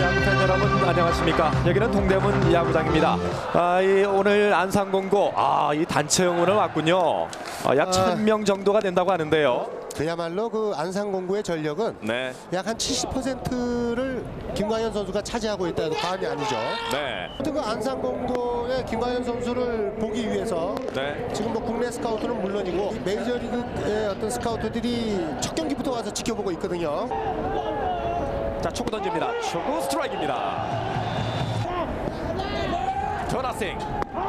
야구팬 여러분 안녕하십니까 여기는 동대문 야구장입니다 아, 이 오늘 안산공고 아, 이 단체 응원을 왔군요 아, 약 아. 1000명 정도가 된다고 하는데요 그야말로 그 안산공구의 전력은 네, 약 한 70%를 김광현 선수가 차지하고 있다는 과언이 아니죠. 네, 아무튼 그 안산공고의 김광현 선수를 보기 위해서 네. 지금 뭐 국내 스카우트는 물론이고 이 메이저리그의 어떤 스카우트들이 첫 경기부터 와서 지켜보고 있거든요. 자 초구 던집니다. 초구 스트라이크입니다. 전하생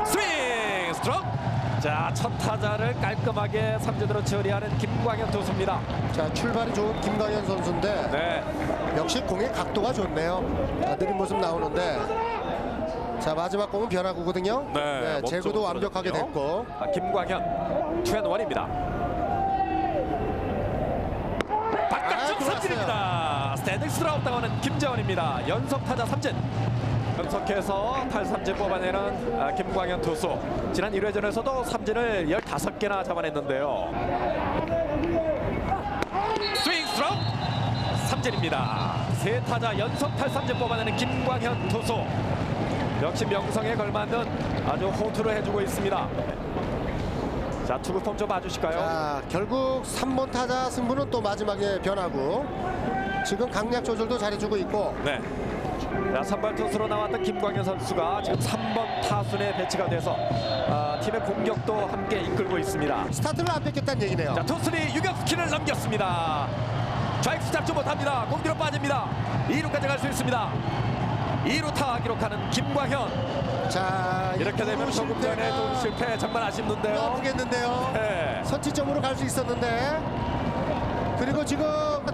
스윙 스트로크. 자첫 타자를 깔끔하게 삼진으로 처리하는 김광현 투수입니다. 자 출발이 좋은 김광현 선수인데 네, 역시 공의 각도가 좋네요. 자, 느린 모습 나오는데. 자 마지막 공은 변화구거든요. 네, 제구도 몸쪽으로 완벽하게. 됐고. 아, 김광현 투앤원입니다 바깥쪽 아, 삼진입니다. 스탠딩 스트라웃 당하는 김재원입니다. 연속 타자 삼진. 연속해서 탈삼진 뽑아내는 아, 김광현 투수. 지난 1회전에서도 삼진을 15개나 잡아냈는데요. 스윙 스트라웃 삼진입니다. 세 타자 연속 탈삼진 뽑아내는 김광현 투수. 역시 명성에 걸맞는 아주 호투를 해주고 있습니다 자 투구 폼 좀 봐주실까요? 자 결국 3번 타자 승부는 또 마지막에 변하고 지금 강약 조절도 잘해주고 있고 네. 자, 선발 투수로 나왔던 김광현 선수가 지금 3번 타순에 배치가 돼서 아, 팀의 공격도 함께 이끌고 있습니다. 스타트를 안 뺏겼다는 얘기네요. 자, 투수리 유격수키를 넘겼습니다. 좌익수 잡지 못합니다. 공뒤로 빠집니다. 2루까지 갈 수 있습니다. 2루 타 기록하는 김광현. 자 이렇게 되면 조금 전에 또 실패 정말 아쉽는데요. 아프겠는데요. 네. 선취점으로 갈 수 있었는데 그리고 지금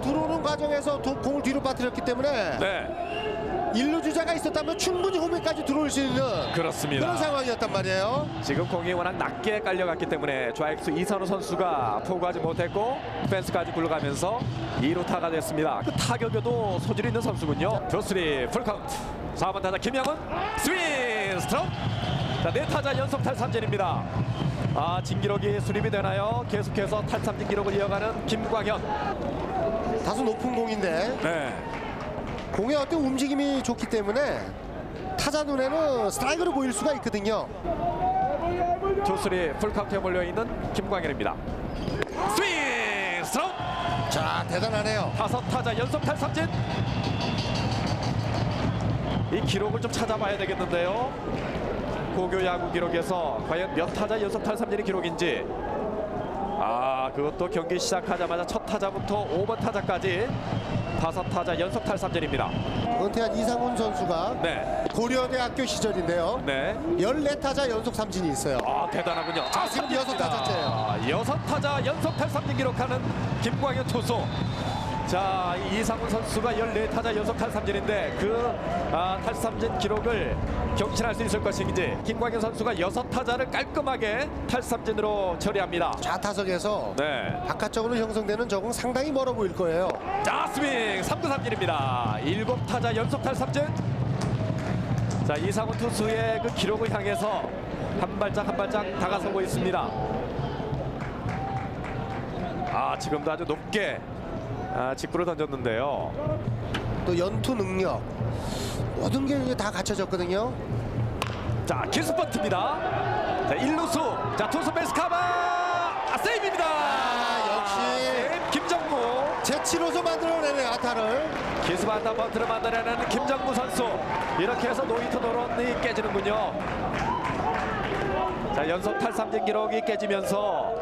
들어오는 과정에서 도- 공을 뒤로 빠뜨렸기 때문에 네, 일루 주자가 있었다면 충분히 홈에까지 들어올 수 있는 그렇습니다. 그런 상황이었단 말이에요. 지금 공이 워낙 낮게 깔려갔기 때문에 좌익수 이선우 선수가 포구하지 못했고 펜스까지 굴러가면서 2루타가 됐습니다. 그 타격에도 소질 있는 선수군요. 조스리 풀카운트 4번 타자 김영은 스윙 스트로크 자, 네 타자 연속 탈삼진입니다. 아, 진기록이 수립이 되나요? 계속해서 탈삼진 기록을 이어가는 김광현. 다소 높은 공인데 네. 공의 어떤 움직임이 좋기 때문에 타자 눈에는 스트라이크로 보일 수가 있거든요. 조스리 풀카운트에 몰려 있는 김광현입니다. 스윙 스트로크 자 대단하네요. 다섯 타자 연속 탈삼진. 이 기록을 좀 찾아봐야 되겠는데요. 고교 야구 기록에서 과연 몇 타자 연속 탈삼진이 기록인지. 아 그것도 경기 시작하자마자 첫 타자부터 5번 타자까지 다섯 타자 연속 탈삼진입니다. 은퇴한 이상훈 선수가 네, 고려대학교 시절인데요. 네. 14타자 연속 삼진이 있어요. 아 대단하군요. 아, 지금 여섯 타자째예요. 아, 여섯 타자 연속 탈삼진 기록하는 김광현 투수. 자이 이상훈 선수가 14타자 연속 탈삼진인데 그 아, 탈삼진 기록을 경신할 수 있을 것인지 김광현 선수가 여섯 타자를 깔끔하게 탈삼진으로 처리합니다. 좌타석에서 네. 바깥쪽으로 형성되는 적은 상당히 멀어 보일 거예요. 자 스윙 3구 삼진입니다. 일곱 타자 연속 탈삼진. 자 이상훈 투수의 그 기록을 향해서 한 발짝 한 발짝 다가서고 있습니다. 아 지금도 아주 높게 아, 직구를 던졌는데요. 또 연투 능력 모든 게 다 갖춰졌거든요. 자 기스퍼트입니다. 자 1루수 자 투수 베스 카바 아, 세이브입니다. 역시. 세이브 김정무 제치로서 만들어내는 아타를 기스반다 번트를 만들어내는 김정무 선수 이렇게 해서 노이트 노런이 깨지는군요 자 연속 탈삼진 기록이 깨지면서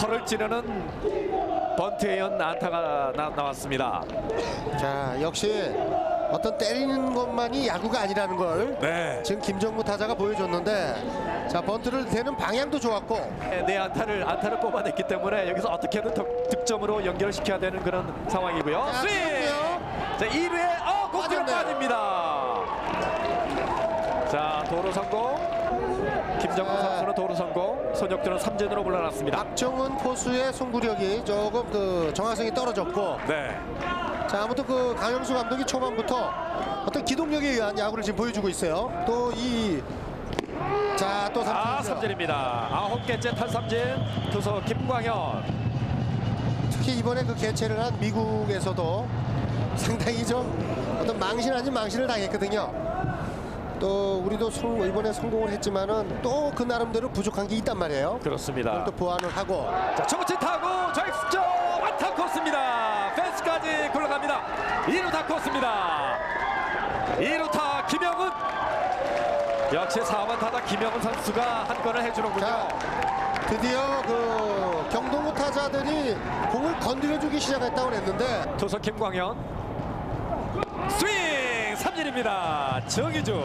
허를 찌르는 번트에 이은 안타가 나, 나왔습니다 자 역시 어떤 때리는 것만이 야구가 아니라는 걸 네. 지금 김정무 타자가 보여줬는데 자 번트를 대는 방향도 좋았고 내 안타를 안타를 뽑아냈기 때문에 여기서 어떻게든 득- 득점으로 연결시켜야 되는 그런 상황이고요 자, 스윙. 자 2루에 어 빠졌네요. 빠집니다 자 도로 성공 김정우 자. 선수는 도로 성공 손혁준은 삼진으로 물러났습니다 박정은 포수의 송구력이 조금 그 정확성이 떨어졌고 네 자 아무튼 그 강영수 감독이 초반부터 어떤 기동력에 의한 야구를 지금 보여주고 있어요. 또 이 자또 아 삼진입니다 아홉 개째 탈삼진 투수 김광현 특히 이번에 그 개최를 한 미국에서도 상당히 좀 어떤 망신 아닌 망신을 당했거든요. 또 우리도 성- 이번에 성공을 했지만은 또 그 나름대로 부족한 게 있단 말이에요. 그렇습니다. 또 보완을 하고 자, 초구치 타고 좌익수점 안타 코스입니다. 펜스까지 굴러갑니다. 2루타 코스입니다. 2루타 김영훈. 역시 4번 타자 김영훈 선수가 한 건을 해주는군요. 자 드디어 그 경동구 타자들이 공을 건드려주기 시작했다고 그랬는데 투수 김광현. 스윙 삼진입니다. 정희주.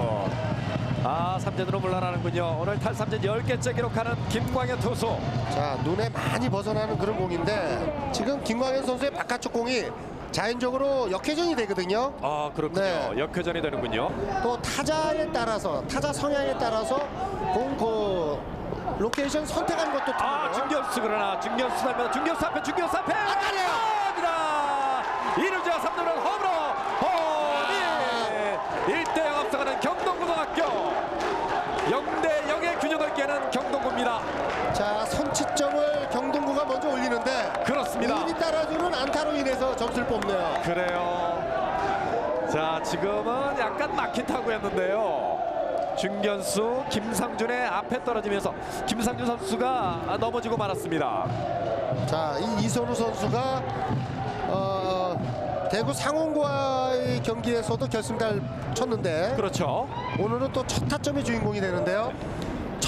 아, 삼진으로 물러나는군요. 오늘 탈삼진 10개째 기록하는 김광현 투수. 자 눈에 많이 벗어나는 그런 공인데 지금 김광현 선수의 바깥쪽 공이 자연적으로 역회전이 되거든요. 아, 그렇군요. 네. 역회전이 되는군요. 또 타자에 따라서 타자 성향에 따라서 공그 로케이션 선택하는 것도 아. 중견수 그러나 중견수 달면 중견수 앞에 중견수 앞에 안타네요. 안타입니다. 이루자 3루는 홈으로 홈이 1대 0 앞서가는 경동고등학교 0대 0의 균형을 깨는 경동고입니다. 자 선취점을 경동구가 먼저 올리는데 그렇습니다. 운이 따라주는 안타로 인해서 점수를 뽑네요. 그래요. 자, 지금은 약간 막힌 타구였는데요. 중견수 김상준의 앞에 떨어지면서 김상준 선수가 넘어지고 말았습니다. 자, 이 이선우 선수가 어, 대구 상원과의 경기에서도 결승타를 쳤는데 그렇죠. 오늘은 또 첫 타점의 주인공이 되는데요.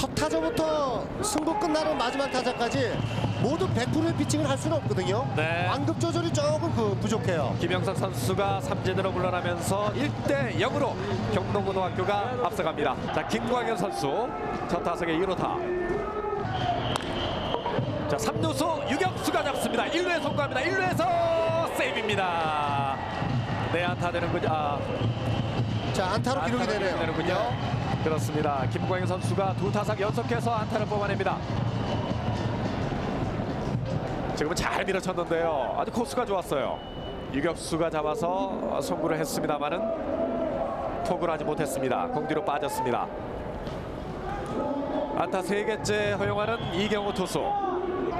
첫 타점부터 승부 끝나는 마지막 타자까지 모두 100%의 피칭을 할 수는 없거든요. 네. 완급 조절이 조금 그 부족해요. 김영석 선수가 삼진으로 물러나면서 1대 0으로 경동고등학교가 앞서갑니다. 자, 김광현 선수 첫 타석의 1호타. 자, 3루수 유격수가 잡습니다. 1루에 성공합니다. 1루에서 세이브입니다. 네, 안타 되는군요. 아, 자, 안타로 기록이 되네요. 되는군요. 그렇습니다. 김광현 선수가 두 타석 연속해서 안타를 뽑아냅니다. 지금은 잘 밀어쳤는데요. 아주 코스가 좋았어요. 유격수가 잡아서 송구를 했습니다만은 포구를 하지 못했습니다. 공 뒤로 빠졌습니다. 안타 세개째 허용하는 이경호 투수.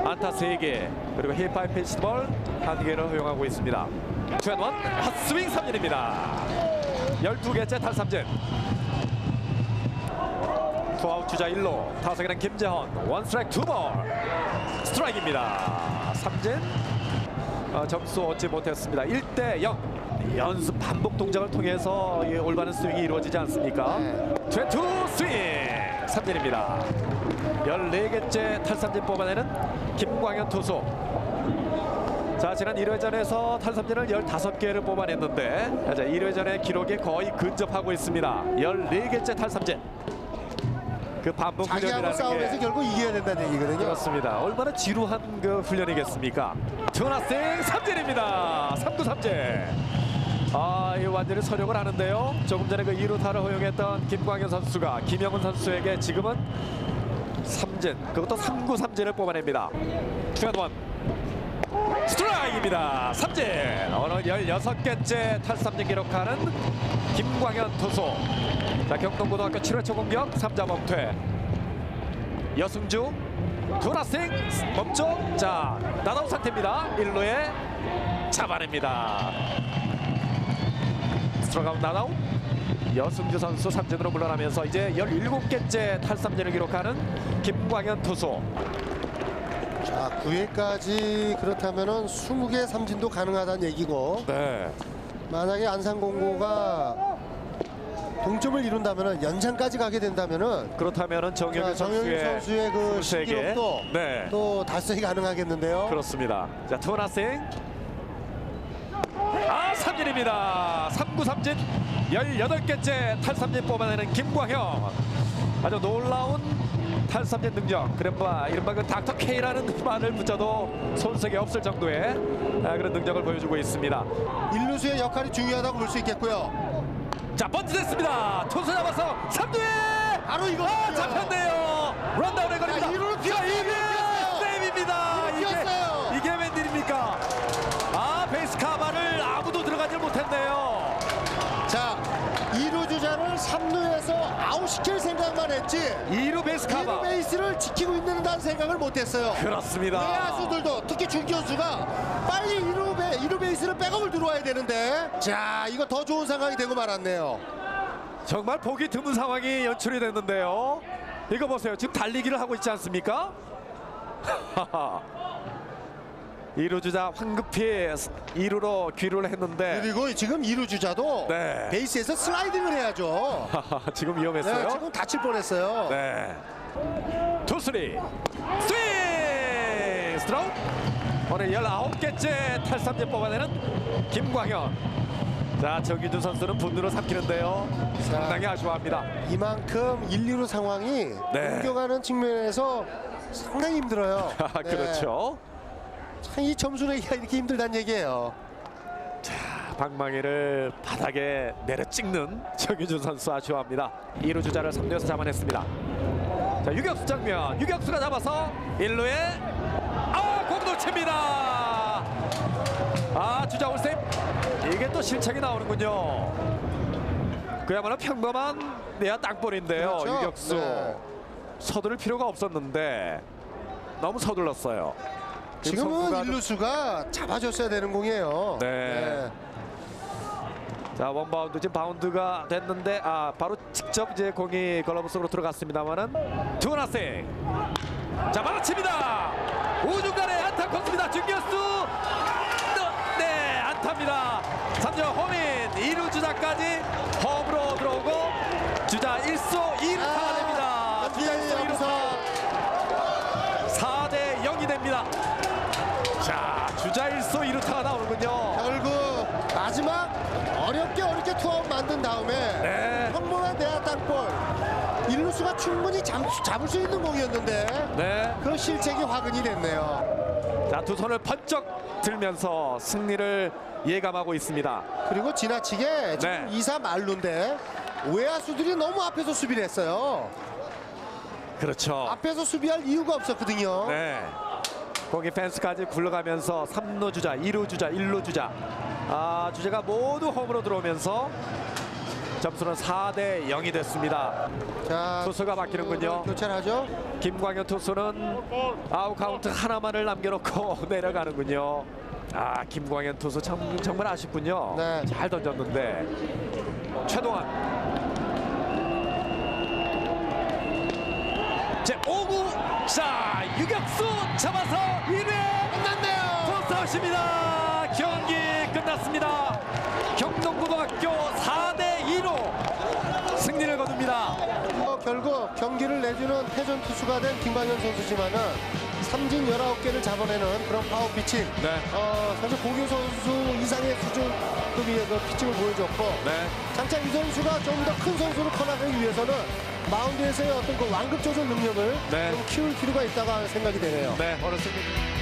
안타 세개 그리고 힙하이 피스볼 한개를 허용하고 있습니다. 투앤원 핫스윙 3진입니다. 12개째 탈삼진. 투아웃 주자 1로 타석에는 김재헌 원 스트라이크 투볼 스트라이크입니다. 삼진 어, 점수 얻지 못했습니다. 1대 0 연습 반복 동작을 통해서 이 올바른 스윙이 이루어지지 않습니까? 네. 트웬투 스윙 삼진입니다. 14개째 탈삼진 뽑아내는 김광현 투수 자 지난 1회전에서 탈삼진을 15개를 뽑아냈는데 자 1회전의 기록에 거의 근접하고 있습니다. 14개째 탈삼진 그 반복 자기하고 훈련이라는 싸움에서 게 결국 이겨야 된다는 얘기거든요. 그렇습니다. 얼마나 지루한 그 훈련이겠습니까? 투나생 삼진입니다. 3구 삼진. 아, 이 완전히 서력을 하는데요. 조금 전에 그 2루타를 허용했던 김광현 선수가 김영훈 선수에게 지금은 삼진, 그것도 3구 삼진을 뽑아냅니다. 투앤원 스트라이크입니다. 삼진. 오늘 16개째 탈삼진 기록하는 김광현 투수. 자, 경동고등학교 7회 초 공격 3자 범퇴. 여승주 도라생 멈춰. 자 나다운 상태입니다. 1루에 잡아냅니다. 스트로가운 나다운 여승주 선수 삼진으로 물러나면서 이제 17개째 탈삼진을 기록하는 김광현 투수. 자, 9회까지 그렇다면은 20개 삼진도 가능하다는 얘기고. 네. 만약에 안산공고가 동점을 이룬다면은 연장까지 가게 된다면은 그렇다면은 자, 정영일 선수의 선수의 그 23개. 신기록도 네 또 달성이 가능하겠는데요. 그렇습니다. 자, 투나생. 아, 삼진입니다. 3구 삼진 18개째 탈삼진 뽑아내는 김광형. 아주 놀라운 탈삼진 능력. 그런바 이른바 그 닥터 K라는 말을 붙여도 손색이 없을 정도의 아, 그런 능력을 보여주고 있습니다. 일루수의 역할이 중요하다고 볼 수 있겠고요. 자, 번트 됐습니다. 투수 잡아서 3루에 바로 이거 아, 잡혔네요. 걸립니다. 자, 이루로 자, 뛰었어요. 이게. 이게, 이게 웬일입니까? 아, 베이스 카바를 아무도 들어가질 못했네요. 자, 2루 주자를 3루에서 아웃시킬 생각만 했지 2루 베이스 1루 카바. 베이스를 지키고 있는다는 생각을 못했어요. 그렇습니다. 내야수들도 특히 중견수가 빨리 1루 이제 1루 베이스 를 백업을 들어와야 되는데 자 이거 더 좋은 상황이 되고 말았네요. 정말 보기 드문 상황이 연출이 됐는데요. 이거 보세요. 지금 달리기를 하고 있지 않습니까? 2루 주자 황급히 2루로 귀를 했는데 그리고 지금 2루 주자도 네. 베이스에서 슬라이딩을 해야죠. 지금 네, 위험했어요. 지금 다칠 뻔했어요. 네. 투스리 스윙 스트라우크 오늘 19개째 탈삼진 뽑아내는 김광현 자 정규준 선수는 분노를 삼키는데요 상당히 아쉬워합니다 이만큼 1, 2루 상황이 네. 공격하는 측면에서 상당히 힘들어요. 네. 그렇죠 참 이 점수 내기가 이렇게 힘들다는 얘기예요. 방망이를 바닥에 내려 찍는 정규준 선수 아쉬워합니다 2루 주자를 3루에서 잡아냈습니다 자 유격수 장면 유격수가 잡아서 1루에 아 공도 칩니다 아 주자 올셈 이게 또 실책이 나오는군요 그야말로 평범한 내야 땅볼인데요 그렇죠? 유격수 네. 서두를 필요가 없었는데 너무 서둘렀어요 지금은 1루수가 잡아줬어야 되는 공이에요. 네. 자 원바운드 지금 바운드가 됐는데 아 바로 직접 이제 공이 글러브 속으로 들어갔습니다만은 투나생 자 받아칩니다 우중간에 안타 컸습니다. 중견수. 네 안타입니다. 3점 홈인 2루 주자까지 홈으로 들어오고 주자 1소 2루타가 됩니다. 주자 1소 2루타. 4대 0이 됩니다. 자 주자 1소 2루타가 나오는군요. 결국 마지막 어렵게 어렵게 투아웃 만든 다음에 네. 평범한 내야 땅볼. 1루수가 충분히 잡, 잡을 수 있는 공이었는데 네. 그 실책이 화근이 됐네요. 자, 두 손을 번쩍 들면서 승리를 예감하고 있습니다. 그리고 지나치게 지금 네. 2사 말루인데 외야수들이 너무 앞에서 수비를 했어요. 그렇죠. 앞에서 수비할 이유가 없었거든요. 네. 공이 펜스까지 굴러가면서 3루 주자, 2루 주자, 1루 주자. 아, 주자가 모두 홈으로 들어오면서 점수는 4대 0이 됐습니다. 자, 투수가 바뀌는군요. 교체를 하죠. 김광현 투수는 아웃 카운트 하나만을 남겨놓고 내려가는군요. 아, 김광현 투수 참, 정말 아쉽군요. 네. 잘 던졌는데 최동환 제 5구 자 유격수 잡아서 1회 끝났네요. 투스아웃입니다. 경기 끝났습니다. 경동고등학교 4대 2로 승리를 거둡니다. 어, 결국 경기를 내주는 패전 투수가 된 김광현 선수지만은 삼진 19개를 잡아내는 그런 파워 피칭. 네. 어, 사실 고교 선수 이상의 수준급의 그 피칭을 보여줬고 네. 장차 이 선수가 좀 더 큰 선수로 커나가기 위해서는 마운드에서의 어떤 그 완급 조절 능력을 네. 좀 키울 필요가 있다고 생각이 되네요. 네, 오늘 승리.